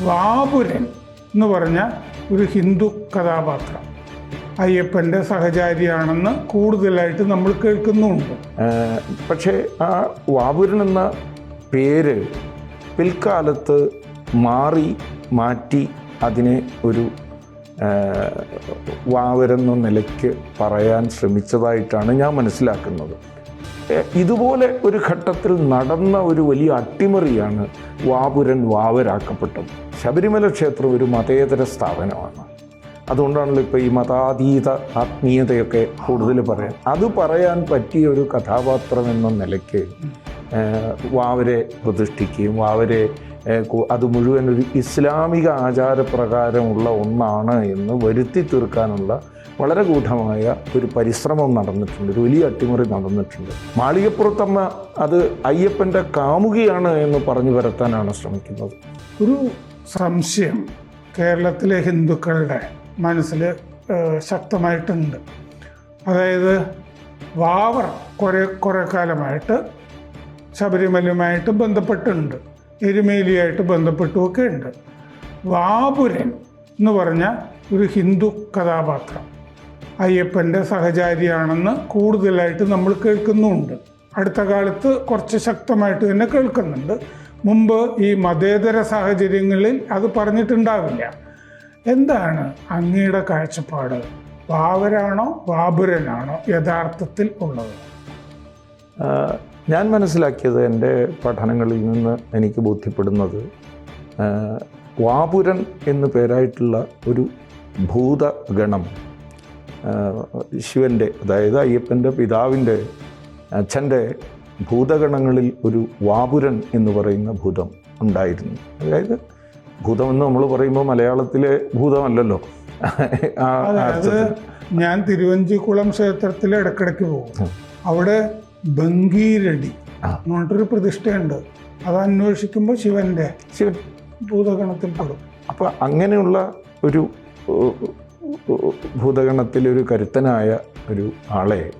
വാപുരൻ എന്ന് പറഞ്ഞ ഒരു ഹിന്ദു കഥാപാത്രം. അയ്യപ്പന്റെ സഹചാരിയാണെന്ന് കൂടുതലായിട്ട് നമ്മൾ കേൾക്കുന്നുണ്ട്. പക്ഷേ ആ വാപുരൻ എന്ന പേര് പിൽക്കാലത്ത് മാറി മാറ്റി അതിനെ ഒരു വാവരെന്ന നിലയ്ക്ക് പറയാൻ ശ്രമിച്ചതായിട്ടാണ് ഞാൻ മനസ്സിലാക്കുന്നത്. ഇതുപോലെ ഒരു ഘട്ടത്തിൽ നടന്ന ഒരു വലിയ അട്ടിമറിയാണ് വാപുരൻ വാവരാക്കപ്പെട്ടത്. ശബരിമല ക്ഷേത്രം ഒരു മതേതര സ്ഥാപനമാണ്. അതുകൊണ്ടാണല്ലോ ഇപ്പോൾ ഈ മതാതീത ആത്മീയതയൊക്കെ കൂടുതൽ പറയാൻ. അത് പറയാൻ പറ്റിയ ഒരു കഥാപാത്രം എന്ന നിലയ്ക്ക് വാവരെ പ്രതിഷ്ഠിക്കുകയും വാവരെ അത് മുഴുവൻ ഒരു ഇസ്ലാമിക ആചാരപ്രകാരമുള്ള ഒന്നാണ് എന്ന് വരുത്തി തീർക്കാനുള്ള വളരെ ഗൂഢമായ ഒരു പരിശ്രമം നടന്നിട്ടുണ്ട്. ഒരു വലിയ അട്ടിമറി നടന്നിട്ടുണ്ട്. മാളികപ്പുറത്തമ്മ അത് അയ്യപ്പന്റെ കാമുകിയാണ് എന്ന് പറഞ്ഞു വരത്താനാണ് ശ്രമിക്കുന്നത്. ഒരു സംശയം കേരളത്തിലെ ഹിന്ദുക്കളുടെ മനസ്സിൽ ശക്തമായിട്ടുണ്ട്. അതായത് വാവർ കുറേ കുറേ കാലമായിട്ട് ശബരിമലയുമായിട്ട് ബന്ധപ്പെട്ടുണ്ട്. എരുമേലിയായിട്ട് ബന്ധപ്പെട്ടുമൊക്കെ ഉണ്ട്. വാപുരൻ എന്ന് പറഞ്ഞ ഒരു ഹിന്ദു കഥാപാത്രം. അയ്യപ്പന്റെ സഹചാരിയാണെന്ന് കൂടുതലായിട്ട് നമ്മൾ കേൾക്കുന്നുമുണ്ട്. അടുത്ത കാലത്ത് കുറച്ച് ശക്തമായിട്ട് തന്നെ കേൾക്കുന്നുണ്ട്. മുമ്പ് ഈ മതേതര സാഹചര്യങ്ങളിൽ അത് പറഞ്ഞിട്ടുണ്ടാവില്ല. എന്താണ് അങ്ങയുടെ കാഴ്ചപ്പാട്? വാവരാണോ വാപുരനാണോ യഥാർത്ഥത്തിൽ ഉള്ളത്? ഞാൻ മനസ്സിലാക്കിയത് എന്റെ പഠനങ്ങളിൽ നിന്ന് എനിക്ക് ബോധ്യപ്പെടുന്നത് വാപുരൻ എന്ന് പേരായിട്ടുള്ള ഒരു ഭൂതഗണം ശിവന്റെ അതായത് അയ്യപ്പന്റെ പിതാവിന്റെ അച്ഛന്റെ ഭൂതഗണങ്ങളിൽ ഒരു വാപുരൻ എന്ന് പറയുന്ന ഭൂതം ഉണ്ടായിരുന്നു. അതായത് ഭൂതമെന്ന് നമ്മൾ പറയുമ്പോൾ മലയാളത്തിലെ ഭൂതമല്ലല്ലോ. ഞാൻ തിരുവഞ്ചിക്കുളം ക്ഷേത്രത്തിൽ ഇടക്കിടയ്ക്ക് പോകും. അവിടെ ബംഗീരടി എന്നിട്ടൊരു പ്രതിഷ്ഠയുണ്ട്. അത് അന്വേഷിക്കുമ്പോൾ ശിവന്റെ ശിവൻ. ഭൂതഗണത്തിൽ പെടും. അപ്പോൾ അങ്ങനെയുള്ള ഒരു ഭൂതഗണത്തിലൊരു കരുത്തനായ ഒരു ആളെ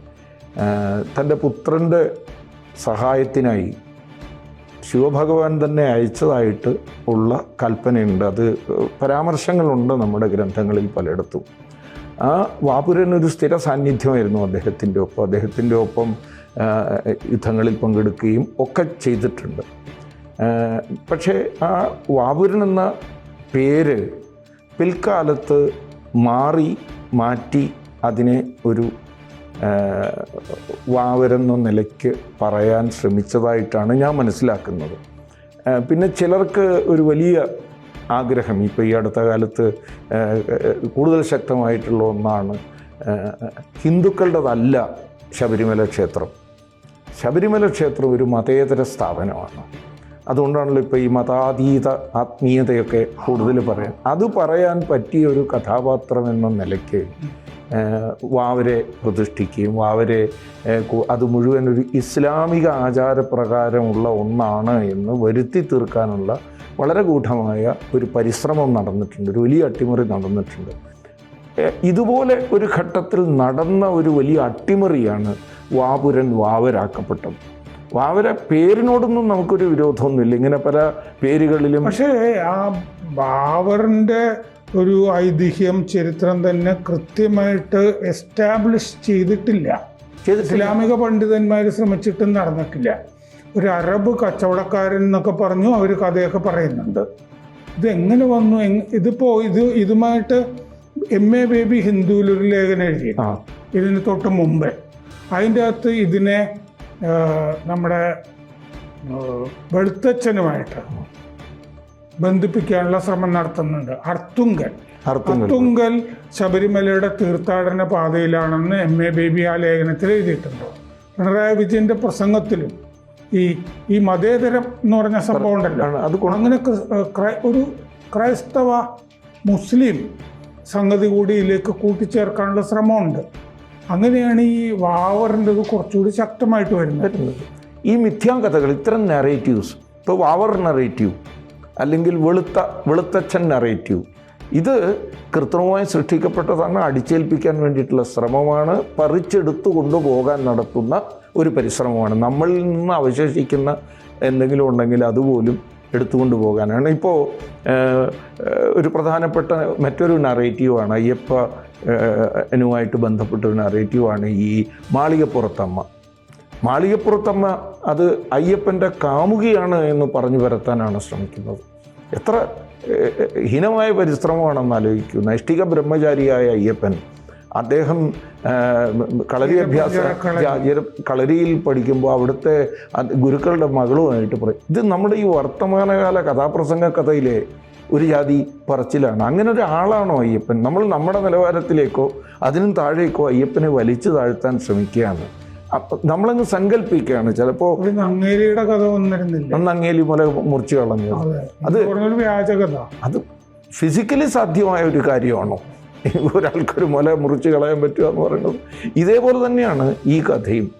തന്റെ പുത്രന്റെ സഹായത്തിനായി ശിവഭഗവാൻ തന്നെ അയച്ചതായിട്ട് ഉള്ള കൽപ്പനയുണ്ട്. അത് പരാമർശങ്ങളുണ്ട് നമ്മുടെ ഗ്രന്ഥങ്ങളിൽ പലയിടത്തും. ആ വാപുരൻ ഒരു സ്ഥിര സാന്നിധ്യമായിരുന്നു അദ്ദേഹത്തിന്റെ ഒപ്പം. അദ്ദേഹത്തിന്റെ ഒപ്പം യുദ്ധങ്ങളിൽ പങ്കെടുക്കുകയും ഒക്കെ ചെയ്തിട്ടുണ്ട്. പക്ഷേ ആ വാപുരൻ എന്ന പേര് പിൽക്കാലത്ത് മാറി മാറ്റി അതിനെ ഒരു വാവരെന്ന നിലയ്ക്ക് പറയാൻ ശ്രമിച്ചതായിട്ടാണ് ഞാൻ മനസ്സിലാക്കുന്നത്. പിന്നെ ചിലർക്ക് ഒരു വലിയ ആഗ്രഹം ഇപ്പോൾ ഈ അടുത്ത കാലത്ത് കൂടുതൽ ശക്തമായിട്ടുള്ള ഒന്നാണ് ഹിന്ദുക്കളുടേതല്ല ശബരിമല ക്ഷേത്രം. ശബരിമല ക്ഷേത്രം ഒരു മതേതര സ്ഥാപനമാണ്. അതുകൊണ്ടാണല്ലോ ഇപ്പോൾ ഈ മതാതീത ആത്മീയതയൊക്കെ കൂടുതൽ പറയാം. അത് പറയാൻ പറ്റിയ ഒരു കഥാപാത്രം എന്ന നിലയ്ക്ക് വാവരെ പ്രതിഷ്ഠിക്കുകയും വാവരെ അത് മുഴുവൻ ഒരു ഇസ്ലാമിക ആചാരപ്രകാരമുള്ള ഒന്നാണ് എന്ന് വരുത്തി തീർക്കാനുള്ള വളരെ ഗൂഢമായ ഒരു പരിശ്രമം നടന്നിട്ടുണ്ട് ഒരു വലിയ അട്ടിമറി നടന്നിട്ടുണ്ട്. ഇതുപോലെ ഒരു ഘട്ടത്തിൽ നടന്ന ഒരു വലിയ അട്ടിമറിയാണ് വാപുരൻ വാവരാക്കപ്പെട്ടത്. വാവര പേരിനോടൊന്നും നമുക്കൊരു വിരോധമൊന്നുമില്ല. ഇങ്ങനെ പല പേരുകളിലും പക്ഷേ ആ ബാബറിന്റെ ഒരു ഐതിഹ്യം ചരിത്രം തന്നെ കൃത്യമായിട്ട് എസ്റ്റാബ്ലിഷ് ചെയ്തിട്ടില്ല. ഇസ്ലാമിക പണ്ഡിതന്മാർ ശ്രമിച്ചിട്ടും നടന്നിട്ടില്ല. ഒരു അറബ് കച്ചവടക്കാരൻ എന്നൊക്കെ പറഞ്ഞു അവർ കഥയൊക്കെ പറയുന്നുണ്ട്. ഇതെങ്ങനെ വന്നു? ഇതിപ്പോ ഇത് ഇതുമായിട്ട് എം എ ബേബി ഹിന്ദുവിൽ ഒരു ലേഖനം എഴുതി ഇതിന് തൊട്ട് മുമ്പേ. അതിന്റെ അകത്ത് ഇതിനെ നമ്മുടെ വെളുത്തച്ഛനുമായിട്ട് ബന്ധിപ്പിക്കാനുള്ള ശ്രമം നടത്തുന്നുണ്ട്. അർത്തുങ്കൽ. അർത്തുങ്കൽ. ശബരിമലയുടെ തീർത്ഥാടന പാതയിലാണെന്ന് എം എ ബേബി ആ ലേഖനത്തിൽ എഴുതിയിട്ടുണ്ട്. പിണറായി വിജയന്റെ പ്രസംഗത്തിലും ഈ ഈ മതേതരം എന്ന് പറഞ്ഞ സംഭവം ഉണ്ടല്ലോ. അങ്ങനെ ഒരു ക്രൈസ്തവ മുസ്ലിം സംഗതി കൂടി ഇതിലേക്ക് കൂട്ടിച്ചേർക്കാനുള്ള ശ്രമമുണ്ട്. അങ്ങനെയാണ് ഈ വാവറിന്റെ ഇത് കുറച്ചുകൂടി ശക്തമായിട്ട് വരുന്നത്. ഈ മിഥ്യാം കഥകൾ ഇത്തരം നെറേറ്റീവ്സ് ഇപ്പോൾ വാവർ നെറേറ്റീവ് അല്ലെങ്കിൽ വെളുത്ത വെളുത്തച്ഛൻ നെറേറ്റീവ് ഇത് കൃത്രിമമായി സൃഷ്ടിക്കപ്പെട്ടതാണ് അടിച്ചേൽപ്പിക്കാൻ വേണ്ടിയിട്ടുള്ള ശ്രമമാണ് പറിച്ചെടുത്തു കൊണ്ടുപോകാൻ നടത്തുന്ന ഒരു പരിശ്രമമാണ്. നമ്മളിൽ നിന്ന് അവശേഷിക്കുന്ന എന്തെങ്കിലും ഉണ്ടെങ്കിൽ അതുപോലും എടുത്തുകൊണ്ട് പോകാനാണ്. ഇപ്പോൾ ഒരു പ്രധാനപ്പെട്ട മറ്റൊരു നറേറ്റീവാണ് അയ്യപ്പ എന്നുമായിട്ട് ബന്ധപ്പെട്ട ഒരു നറേറ്റീവാണ് ഈ മാളികപ്പുറത്തമ്മ. മാളികപ്പുറത്തമ്മ അത് അയ്യപ്പന്റെ കാമുകിയാണ് എന്ന് പറഞ്ഞു വരത്താനാണ് ശ്രമിക്കുന്നത്. എത്ര ഹീനമായ പരിശ്രമമാണെന്ന് ആലോചിക്കൂ. നൈഷ്ഠിക ബ്രഹ്മചാരിയായ അയ്യപ്പൻ അദ്ദേഹം കളരി അഭ്യാസ കളരിയിൽ പഠിക്കുമ്പോൾ അവിടുത്തെ ഗുരുക്കളുടെ മകളുമായിട്ട് പറയും ഇത് നമ്മുടെ ഈ വർത്തമാനകാല കഥാപ്രസംഗ കഥയിലെ ഒരു ജാതി പറച്ചിലാണ്. അങ്ങനെ ഒരു ആളാണോ അയ്യപ്പൻ? നമ്മൾ നമ്മുടെ നിലവാരത്തിലേക്കോ അതിനും താഴേക്കോ അയ്യപ്പനെ വലിച്ചു താഴ്ത്താൻ ശ്രമിക്കുകയാണ്. അപ്പം നമ്മളങ്ങ് സങ്കല്പിക്കുകയാണ്. ചിലപ്പോൾ ഒരു നങ്ങേലിയുടെ കഥ വന്നിരുന്നില്ല അന്ന് അങ്ങേലി മുല മുറിച്ച് കളഞ്ഞത് അതെ. അത് ഫിസിക്കലി സാധ്യമായ ഒരു കാര്യമാണോ? ഒരാൾക്കൊരു മുല മുറിച്ച് കളയാൻ പറ്റുക എന്ന് പറയുന്നത്? ഇതേപോലെ തന്നെയാണ് ഈ കഥയും.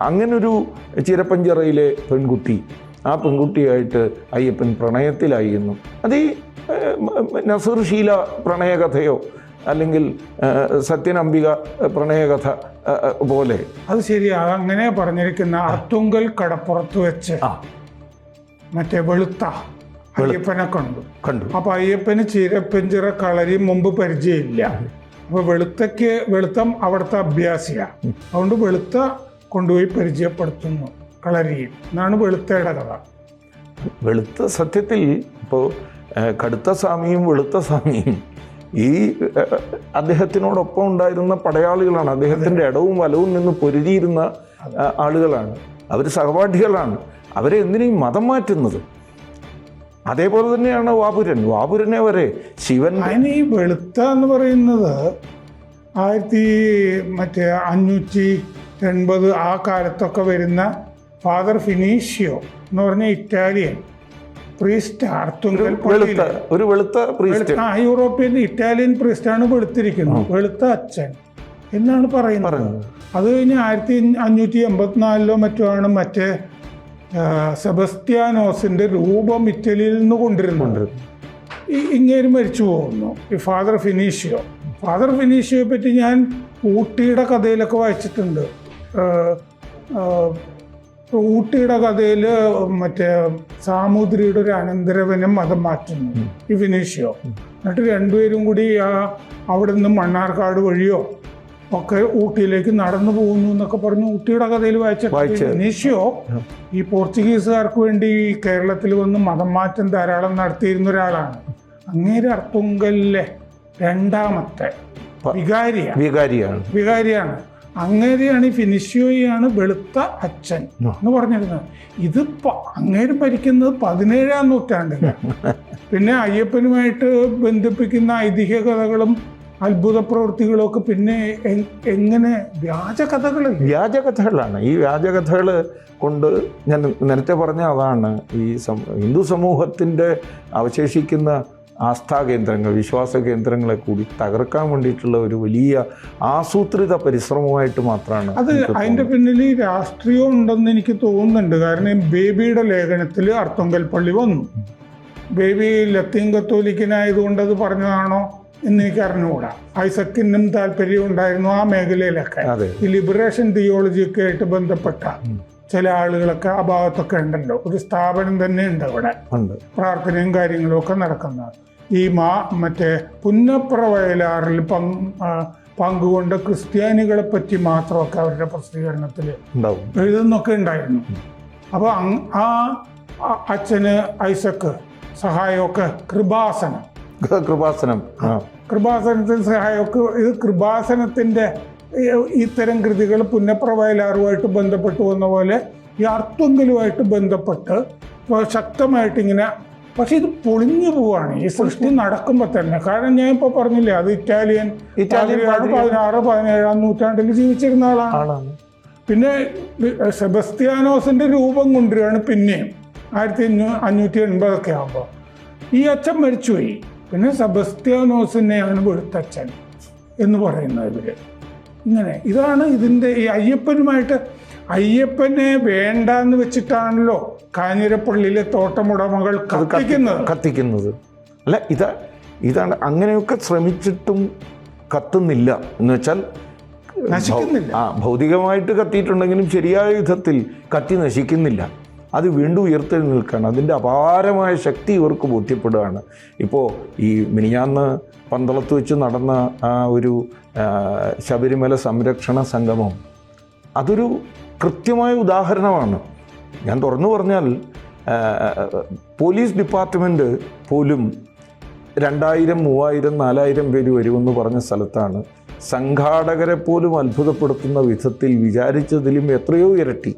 അങ്ങനൊരു ചിരപ്പഞ്ചിറയിലെ പെൺകുട്ടി ആ പെൺകുട്ടിയായിട്ട് അയ്യപ്പൻ പ്രണയത്തിലായി എന്നും. അത് ഈ നസീർ ഷീല പ്രണയകഥയോ അല്ലെങ്കിൽ സത്യനംബിക പ്രണയകഥ പോലെ. അത് ശരിയാ അങ്ങനെ പറഞ്ഞിരിക്കുന്ന അർത്തുങ്കൽ കടപ്പുറത്ത് വെച്ച് മറ്റേ വെളുത്ത അയ്യപ്പനെ കണ്ടു. കണ്ടു. അപ്പൊ അയ്യപ്പന് ചീരപ്പഞ്ചിറ കളരി മുമ്പ് പരിചയമില്ല. അപ്പൊ വെളുത്തക്ക് വെളുത്തം അവിടുത്തെ അഭ്യാസിയ. അതുകൊണ്ട് വെളുത്ത കൊണ്ടുപോയി പരിചയപ്പെടുത്തുന്നു കളരിയിൽ. എന്നാണ് വെളുത്തയുടെ കഥ. വെളുത്ത സത്യത്തിൽ ഇപ്പോൾ കടുത്ത സ്വാമിയും വെളുത്ത സ്വാമിയും ഈ അദ്ദേഹത്തിനോടൊപ്പം ഉണ്ടായിരുന്ന പടയാളികളാണ്. അദ്ദേഹത്തിന്റെ ഇടവും വലവും നിന്ന് പൊരുതിയിരുന്ന ആളുകളാണ്. അവർ സഹപാഠികളാണ്. അവരെ എന്തിനേയും മതം മാറ്റുന്നത്? അതേപോലെ തന്നെയാണ് വാപുരൻ. വാപുരനെ വരെ ശിവൻ ഈ വെളുത്ത എന്ന് പറയുന്നത് ആയിരത്തി മറ്റേ അഞ്ഞൂറ്റി എൺപത് ആ കാലത്തൊക്കെ വരുന്ന ഫാദർ ഫിനീഷ്യോ എന്ന് പറഞ്ഞ ഇറ്റാലിയൻ. പ്രീസ്റ്റ് വെളുത്ത ഒരു വെളുത്ത പ്രീസ്റ്റ് ആ യൂറോപ്യൻ ഇറ്റാലിയൻ പ്രീസ്റ്റാണ് വെളുത്തിരിക്കുന്നത് വെളുത്ത അച്ഛൻ എന്നാണ് പറയുന്നത്. അത് കഴിഞ്ഞ് ആയിരത്തി അഞ്ഞൂറ്റി എൺപത്തിനാലിലോ മറ്റോ ആണ് മറ്റേ സെബസ്ത്യാനോസിന്റെ രൂപം ഇറ്റലിയിൽ നിന്ന് കൊണ്ടിരുന്നുണ്ട് ഈ ഇങ്ങേര് മരിച്ചു പോകുന്നു. ഈ ഫാദർ ഫിനീഷ്യോ ഫാദർ ഫിനീഷ്യോയെ പറ്റി ഞാൻ ഊട്ടിയുടെ കഥയിലൊക്കെ വായിച്ചിട്ടുണ്ട്. ഊട്ടിയുടെ കഥയിൽ മറ്റേ സാമൂതിരിയുടെ ഒരു അനന്തരവനം മതം മാറ്റുന്നു. ഈ വിനീഷ്യോ. എന്നിട്ട് രണ്ടുപേരും കൂടി ആ അവിടെ നിന്ന് മണ്ണാർക്കാട് വഴിയോ ഒക്കെ ഊട്ടിയിലേക്ക് നടന്നു പോകുന്നു എന്നൊക്കെ പറഞ്ഞ് ഊട്ടിയുടെ കഥയിൽ വായിച്ച വിനീഷ്യോ ഈ പോർച്ചുഗീസുകാർക്ക് വേണ്ടി ഈ കേരളത്തിൽ വന്ന് മതം മാറ്റം ധാരാളം നടത്തിയിരുന്ന ഒരാളാണ്. അങ്ങേര് അർത്തുങ്കലിലെ രണ്ടാമത്തെ വികാരിയാണ്. വികാരിയാണ്. വികാരിയാണ്. അങ്ങേരെയാണ് ഈ ഫിനിഷ്യോയാണ് വെളുത്ത അച്ഛൻ എന്ന് പറഞ്ഞിരുന്നത്. ഇത് അങ്ങേര് ഭരിക്കുന്നത് പതിനേഴാം നൂറ്റാണ്ടിലാണ് പിന്നെ അയ്യപ്പനുമായിട്ട് ബന്ധിപ്പിക്കുന്ന ഐതിഹ്യ കഥകളും അത്ഭുത പ്രവൃത്തികളും ഒക്കെ പിന്നെ എങ്ങനെ വ്യാജകഥകൾ വ്യാജകഥകളാണ് ഈ വ്യാജകഥകൾ കൊണ്ട് ഞാൻ നേരത്തെ പറഞ്ഞ അതാണ് ഈ ഹിന്ദു സമൂഹത്തിന്റെ അവശേഷിക്കുന്ന ആസ്ഥാ കേന്ദ്രങ്ങൾ വിശ്വാസ കേന്ദ്രങ്ങളെ കൂടി തകർക്കാൻ വേണ്ടിയിട്ടുള്ള ഒരു വലിയ ആസൂത്രിത പരിശ്രമമായിട്ട് മാത്രമാണ് അത് അതിന്റെ അതിന്റെ പിന്നിൽ രാഷ്ട്രീയം ഉണ്ടെന്ന് എനിക്ക് തോന്നുന്നുണ്ട്. കാരണം ബേബിയുടെ ലേഖനത്തിൽ അർത്തുങ്കൽ പള്ളി വന്നു. ബേബി ലത്തീൻ കത്തോലിക്കനായതുകൊണ്ട് അത് പറഞ്ഞതാണോ എന്ന് എനിക്ക് അറിഞ്ഞുകൂടാ. ഐസക്കിനും താല്പര്യം ഉണ്ടായിരുന്നു ആ മേഖലയിലൊക്കെ. ഈ ലിബറേഷൻ തിയോളജിയൊക്കെ ആയിട്ട് ബന്ധപ്പെട്ട ചില ആളുകളൊക്കെ ആ ഭാഗത്തൊക്കെ ഉണ്ടല്ലോ. ഒരു സ്ഥാപനം തന്നെ ഉണ്ട് അവിടെ. പ്രാർത്ഥനയും കാര്യങ്ങളും ഒക്കെ നടക്കുന്നത്. ഈ മാ മറ്റേ പുന്നപ്ര വയലാറിൽ പങ്ക് പങ്കുകൊണ്ട് ക്രിസ്ത്യാനികളെ പറ്റി മാത്രമൊക്കെ അവരുടെ പ്രസിദ്ധീകരണത്തിൽ എഴുതുന്നൊക്കെ ഉണ്ടായിരുന്നു. അപ്പോൾ ആ അച്ഛന് ഐസക്ക് സഹായമൊക്കെ കൃപാസനം. കൃപാസനം. കൃപാസനത്തിന് സഹായമൊക്കെ ഇത് കൃപാസനത്തിന്റെ ഈ- ഇത്തരം കൃതികൾ പുന്നപ്ര വയലാറുമായിട്ട് ബന്ധപ്പെട്ട് വന്ന പോലെ ഈ അർത്തുങ്കലുമായിട്ട് ബന്ധപ്പെട്ട് ശക്തമായിട്ട് ഇങ്ങനെ പക്ഷെ ഇത് പൊളിഞ്ഞു പോവാണ്. ഈ സൃഷ്ടി നടക്കുമ്പോൾ തന്നെ. കാരണം ഞാൻ ഇപ്പോൾ പറഞ്ഞില്ലേ അത് ഇറ്റാലിയൻ. ഇറ്റാലിയൻ പതിനാറ് പതിനേഴാം നൂറ്റാണ്ടിൽ ജീവിച്ചിരുന്ന ആളാണ്. പിന്നെ സെബസ്ത്യാനോസിന്റെ രൂപം കൊണ്ടുവരികയാണ് പിന്നെയും. ആയിരത്തി അഞ്ഞൂ അഞ്ഞൂറ്റി എൺപതൊക്കെ ആകുമ്പോൾ ഈ അച്ഛൻ മരിച്ചുപോയി. പിന്നെ സെബസ്ത്യാനോസിനെയാണ് വെളുത്തച്ഛൻ എന്ന് പറയുന്നത് ഇവർ. ഇങ്ങനെ ഇതാണ് ഇതിന്റെ ഈ അയ്യപ്പനുമായിട്ട് അയ്യപ്പനെ വേണ്ടെന്ന് വെച്ചിട്ടാണല്ലോ കാഞ്ഞിരപ്പള്ളിയിലെ തോട്ടമുടമകൾ കത്തിക്കുന്നത്. കത്തിക്കുന്നത്. അല്ല ഇത് ഇതാണ് അങ്ങനെയൊക്കെ ശ്രമിച്ചിട്ടും കത്തുന്നില്ല. എന്ന് വെച്ചാൽ ആ ഭൗതികമായിട്ട് കത്തിയിട്ടുണ്ടെങ്കിലും ശരിയായ വിധത്തിൽ കത്തി നശിക്കുന്നില്ല. അത് വീണ്ടും ഉയർത്തെഴുന്നേൽക്കുകയാണ്. അതിന്റെ അപാരമായ ശക്തി ഇവർക്ക് ബോധ്യപ്പെടുകയാണ്. ഇപ്പോൾ ഈ മിനിയാന്ന് പന്തളത്ത് വെച്ച് നടന്ന ആ ഒരു ശബരിമല സംരക്ഷണ സംഗമം അതൊരു കൃത്യമായ ഉദാഹരണമാണ്. ഞാൻ തുറന്നു പറഞ്ഞാൽ പോലീസ് ഡിപ്പാർട്ട്മെന്റ് പോലും രണ്ടായിരം മൂവായിരം നാലായിരം പേര് വരുമെന്ന് പറഞ്ഞ സ്ഥലത്താണ് സംഘാടകരെ പോലും അത്ഭുതപ്പെടുത്തുന്ന വിധത്തിൽ വിചാരിച്ചതിലും എത്രയോ ഇരട്ടി.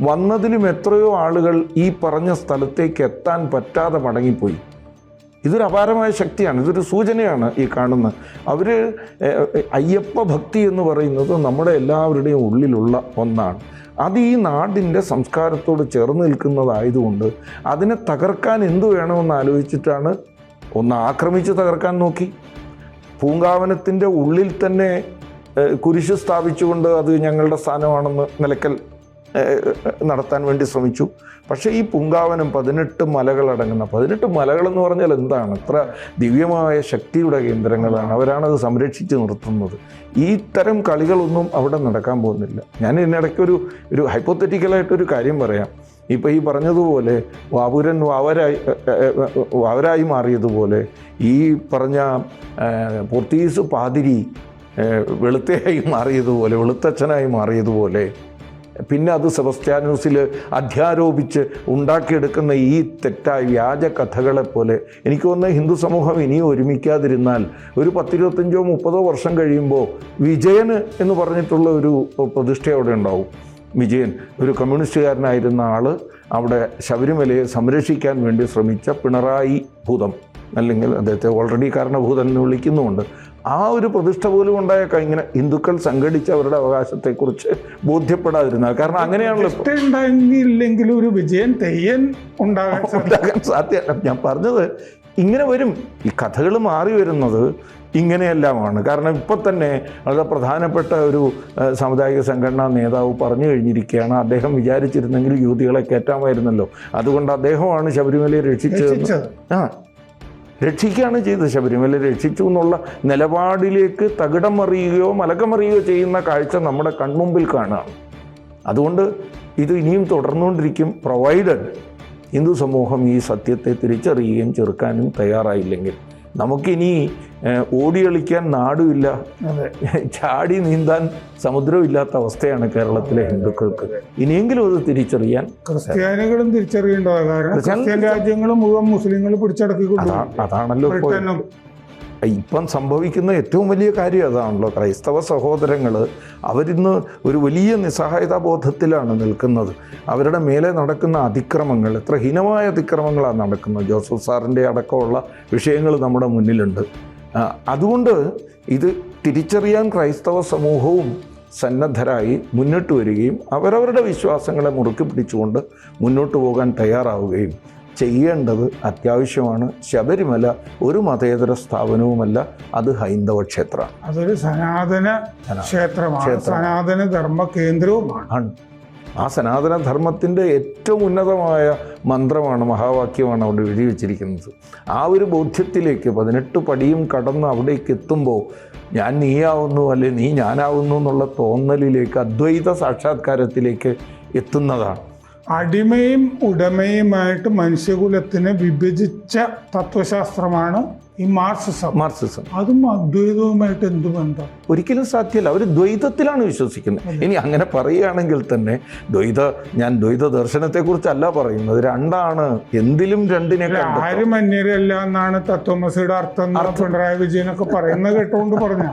വന്നതിലും എത്രയോ ആളുകൾ ഈ പറഞ്ഞ സ്ഥലത്തേക്ക് എത്താൻ പറ്റാതെ മടങ്ങിപ്പോയി. ഇതൊരു അപാരമായ ശക്തിയാണ് ഇതൊരു സൂചനയാണ് ഈ കാണുന്നത് അവർ അയ്യപ്പ ഭക്തി എന്ന് പറയുന്നത് നമ്മുടെ എല്ലാവരുടെയും ഉള്ളിലുള്ള ഒന്നാണ്. അത് ഈ നാടിന്റെ സംസ്കാരത്തോട് ചേർന്ന് നിൽക്കുന്നതായതുകൊണ്ട് അതിനെ തകർക്കാൻ എന്തു വേണമെന്ന് ആലോചിച്ചിട്ടാണ് ഒന്ന് ആക്രമിച്ച് തകർക്കാൻ നോക്കി. പൂങ്കാവനത്തിന്റെ ഉള്ളിൽ തന്നെ കുരിശ് സ്ഥാപിച്ചുകൊണ്ട് അത് ഞങ്ങളുടെ സ്ഥാനമാണെന്ന് നിലക്കൽ നടത്താൻ വേണ്ടി ശ്രമിച്ചു. പക്ഷേ ഈ പൂങ്കാവനം പതിനെട്ട് മലകളടങ്ങുന്ന പതിനെട്ട് മലകളെന്ന് പറഞ്ഞാൽ എന്താണ്? അത്ര ദിവ്യമായ ശക്തിയുടെ കേന്ദ്രങ്ങളാണ്. അവരാണത് സംരക്ഷിച്ച് നിർത്തുന്നത്. ഈ തരം കളികളൊന്നും അവിടെ നടക്കാൻ പോകുന്നില്ല. ഞാൻ ഇതിനിടയ്ക്കൊരു ഒരു ഹൈപ്പോത്തറ്റിക്കലായിട്ടൊരു കാര്യം പറയാം. ഇപ്പോൾ ഈ പറഞ്ഞതുപോലെ വാപുരൻ വാവരായി വാവരായി മാറിയതുപോലെ ഈ പറഞ്ഞ പോർത്തുഗീസ് പാതിരി വെളുത്തയായി മാറിയതുപോലെ വെളുത്തച്ഛനായി മാറിയതുപോലെ പിന്നെ അത് സെബസ്ത്യാനൂസിൽ അധ്യാരോപിച്ച് ഉണ്ടാക്കിയെടുക്കുന്ന ഈ തെറ്റായ വ്യാജ കഥകളെപ്പോലെ എനിക്ക് തോന്നുന്നത് ഹിന്ദു സമൂഹം ഇനിയും ഒരുമിക്കാതിരുന്നാൽ ഒരു പത്തിരുപത്തഞ്ചോ മുപ്പതോ വർഷം കഴിയുമ്പോൾ വിജയന് എന്ന് പറഞ്ഞിട്ടുള്ള ഒരു പ്രതിഷ്ഠ അവിടെ ഉണ്ടാവും. വിജയൻ ഒരു കമ്മ്യൂണിസ്റ്റുകാരനായിരുന്ന ആൾ അവിടെ ശബരിമലയെ സംരക്ഷിക്കാൻ വേണ്ടി ശ്രമിച്ച പിണറായി ഭൂതം. അല്ലെങ്കിൽ അദ്ദേഹത്തെ ഓൾറെഡി കാരണഭൂതൻ എന്ന് വിളിക്കുന്നുമുണ്ട്. ആ ഒരു പ്രതിഷ്ഠ പോലും ഉണ്ടായേക്കാം ഇങ്ങനെ ഹിന്ദുക്കൾ സംഘടിച്ച് അവരുടെ അവകാശത്തെക്കുറിച്ച് ബോധ്യപ്പെടാതിരുന്നത് കാരണം അങ്ങനെയാണല്ലോ ഒരു വിജയൻ തെയ്യൻ ഉണ്ടാകാൻ സാധ്യത ഞാൻ പറഞ്ഞത് ഇങ്ങനെ വരും. ഈ കഥകൾ മാറി വരുന്നത് ഇങ്ങനെയെല്ലാമാണ്. കാരണം ഇപ്പം തന്നെ വളരെ പ്രധാനപ്പെട്ട ഒരു സാമുദായിക സംഘടനാ നേതാവ് പറഞ്ഞു കഴിഞ്ഞിരിക്കുകയാണ്. അദ്ദേഹം വിചാരിച്ചിരുന്നെങ്കിൽ യുവതികളെ കയറ്റാമായിരുന്നല്ലോ. അതുകൊണ്ട് അദ്ദേഹമാണ് ശബരിമലയെ രക്ഷിച്ചത്. ആ രക്ഷിക്കുകയാണ് ചെയ്തത്. ശബരിമല രക്ഷിച്ചു എന്നുള്ള നിലപാടിലേക്ക് തകിടം മറിയുകയോ മലക്കമറിയുകയോ ചെയ്യുന്ന കാഴ്ച നമ്മുടെ കൺമുമ്പിൽ കാണുകയാണ് അതുകൊണ്ട് ഇത് ഇനിയും തുടർന്നുകൊണ്ടിരിക്കും. പ്രൊവൈഡഡ് ഹിന്ദു സമൂഹം ഈ സത്യത്തെ തിരിച്ചറിയുകയും ചെറുക്കാനും തയ്യാറായില്ലെങ്കിൽ നമുക്കിനി ഏഹ്, ഓടിയളിക്കാൻ നാടുമില്ല. ചാടി നീന്താൻ സമുദ്രമില്ലാത്ത അവസ്ഥയാണ് കേരളത്തിലെ ഹിന്ദുക്കൾക്ക്. ഇനിയെങ്കിലും അത് തിരിച്ചറിയാൻ ക്രിസ്ത്യാനികളും തിരിച്ചറിയേണ്ടതാണ്. കാരണം ക്രിസ്ത്യൻ രാജ്യങ്ങളും മുഴുവൻ മുസ്ലിങ്ങൾ പിടിച്ചടക്കിക്കൊണ്ടു അതാണല്ലോ ഇപ്പം സംഭവിക്കുന്ന ഏറ്റവും വലിയ കാര്യം അതാണല്ലോ. ക്രൈസ്തവ സഹോദരങ്ങൾ അവരിന്ന് ഒരു വലിയ നിസ്സഹായതാ ബോധത്തിലാണ് നിൽക്കുന്നത്. അവരുടെ മേലെ നടക്കുന്ന അതിക്രമങ്ങൾ എത്ര ഹീനമായ അതിക്രമങ്ങളാണ് നടക്കുന്നത്. ജോസഫ് സാറിന്റെ അടക്കമുള്ള വിഷയങ്ങൾ നമ്മുടെ മുന്നിലുണ്ട്. അതുകൊണ്ട് ഇത് തിരിച്ചറിയാൻ ക്രൈസ്തവ സമൂഹവും സന്നദ്ധരായി മുന്നോട്ട് വരികയും അവരവരുടെ വിശ്വാസങ്ങളെ മുറുക്കി പിടിച്ചുകൊണ്ട് മുന്നോട്ട് പോകാൻ തയ്യാറാവുകയും ചെയ്യേണ്ടത് അത്യാവശ്യമാണ്. ശബരിമല ഒരു മതേതര സ്ഥാപനവുമല്ല അത് ഹൈന്ദവ ക്ഷേത്രമാണ്. അതൊരു സനാതന ക്ഷേത്രമാണ്. സനാതന ധർമ്മ കേന്ദ്രവുമാണ് ആ സനാതന ധർമ്മത്തിന്റെ ഏറ്റവും ഉന്നതമായ മന്ത്രമാണ് മഹാവാക്യമാണ് അവിടെ എഴുതി വച്ചിരിക്കുന്നത് ആ ഒരു ബോധ്യത്തിലേക്ക് പതിനെട്ട് പടിയും കടന്ന് അവിടേക്ക് എത്തുമ്പോൾ ഞാൻ നീയാവുന്നു അല്ലെ നീ ഞാനാവുന്നു എന്നുള്ള തോന്നലിലേക്ക് അദ്വൈത സാക്ഷാത്കാരത്തിലേക്ക് എത്തുന്നതാണ്. അടിമയും ഉടമയുമായിട്ട് മനുഷ്യകുലത്തിനെ വിഭജിച്ച തത്വശാസ്ത്രമാണ് ഈ മാർസിസം. മാർസിസം. അതും അദ്വൈതവുമായിട്ട് എന്ത് ബന്ധം? ഒരിക്കലും സാധ്യമല്ല. അവർ ദ്വൈതത്തിലാണ് വിശ്വസിക്കുന്നത്. ഇനി അങ്ങനെ പറയുകയാണെങ്കിൽ തന്നെ ദ്വൈത ഞാൻ ദ്വൈത ദർശനത്തെക്കുറിച്ചല്ല പറയുന്നത്. രണ്ടാണ്. എന്തിലും രണ്ടിനെ ആരും അന്യരല്ല എന്നാണ് തത്വമസിയുടെ അർത്ഥം പിണറായി വിജയനൊക്കെ പറയുന്നത് കേട്ടോണ്ട് പറഞ്ഞ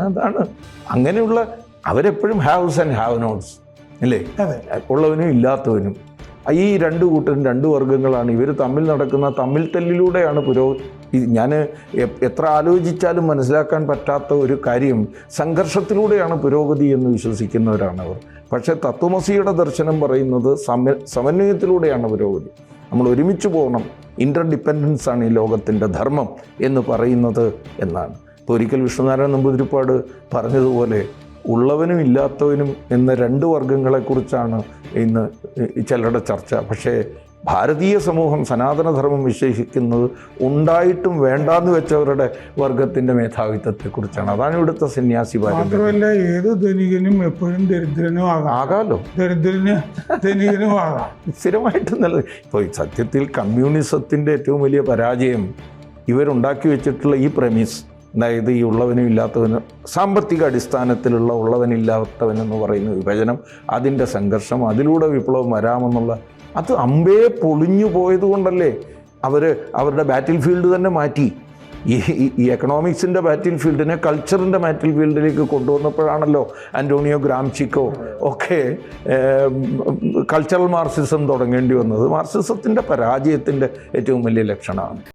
അതാണ്. അങ്ങനെയുള്ള അവരെപ്പോഴും ഹാവ്സ് ആൻഡ് ഹാവ് നോട്ട്സ്. അല്ലേ ഉള്ളവനും ഇല്ലാത്തവനും. ഈ രണ്ട് കൂട്ടരും രണ്ട് വർഗങ്ങളാണ്. ഇവർ തമ്മിൽ നടക്കുന്ന തമ്മിൽ തല്ലിലൂടെയാണ് പുരോ ഞാൻ എത്ര ആലോചിച്ചാലും മനസ്സിലാക്കാൻ പറ്റാത്ത ഒരു കാര്യം. സംഘർഷത്തിലൂടെയാണ് പുരോഗതി എന്ന് വിശ്വസിക്കുന്നവരാണ് അവർ. പക്ഷേ തത്വമസിയുടെ ദർശനം പറയുന്നത് സമ സമന്വയത്തിലൂടെയാണ് പുരോഗതി. നമ്മൾ ഒരുമിച്ച് പോകണം. ഇന്റർ ഡിപ്പെൻഡൻസ് ആണ് ഈ ലോകത്തിന്റെ ധർമ്മം എന്ന് പറയുന്നത് എന്നാണ്. ഇപ്പോൾ ഒരിക്കൽ വിഷ്ണുനാരായണ നമ്പൂതിരിപ്പാട് പറഞ്ഞതുപോലെ ഉള്ളവനും ഇല്ലാത്തവനും എന്ന രണ്ട് വർഗങ്ങളെക്കുറിച്ചാണ് ഇന്ന് ചിലരുടെ ചർച്ച. പക്ഷേ ഭാരതീയ സമൂഹം സനാതനധർമ്മം വിശേഷിക്കുന്നത് ഉണ്ടായിട്ടും വേണ്ടാന്ന് വെച്ചവരുടെ വർഗത്തിന്റെ മേധാവിത്വത്തെക്കുറിച്ചാണ്. അതാണ് ഇവിടുത്തെ സന്യാസി മാത്രമല്ല ഏത് ധനികനും എപ്പോഴും ദരിദ്രനും ആകാം. ആകാലോ? ദരിദ്രന് ധനികനും ആകാം. സ്ഥിരമായിട്ട് നല്ല ഇപ്പോൾ സത്യത്തിൽ കമ്മ്യൂണിസത്തിന്റെ ഏറ്റവും വലിയ പരാജയം ഇവരുണ്ടാക്കി വെച്ചിട്ടുള്ള ഈ പ്രമിസ് അതായത് ഈ ഉള്ളവനും ഇല്ലാത്തവനും സാമ്പത്തിക അടിസ്ഥാനത്തിലുള്ള ഉള്ളവനില്ലാത്തവനെന്ന് പറയുന്ന വിഭജനം അതിന്റെ സംഘർഷം അതിലൂടെ വിപ്ലവം വരാമെന്നുള്ള അത് അമ്പേ പൊളിഞ്ഞു പോയത് കൊണ്ടല്ലേ അവർ അവരുടെ ബാറ്റിൽ ഫീൽഡ് തന്നെ മാറ്റി. ഈ എക്കണോമിക്സിന്റെ ബാറ്റിൽ ഫീൽഡിനെ കൾച്ചറിന്റെ ബാറ്റിൽ ഫീൽഡിലേക്ക് കൊണ്ടുവന്നപ്പോഴാണല്ലോ അന്റോണിയോ ഗ്രാംചിക്കോ ഒക്കെ കൾച്ചറൽ മാർസിസം തുടങ്ങേണ്ടി വന്നത്. മാർസിസത്തിന്റെ പരാജയത്തിന്റെ ഏറ്റവും വലിയ ലക്ഷണമാണ്.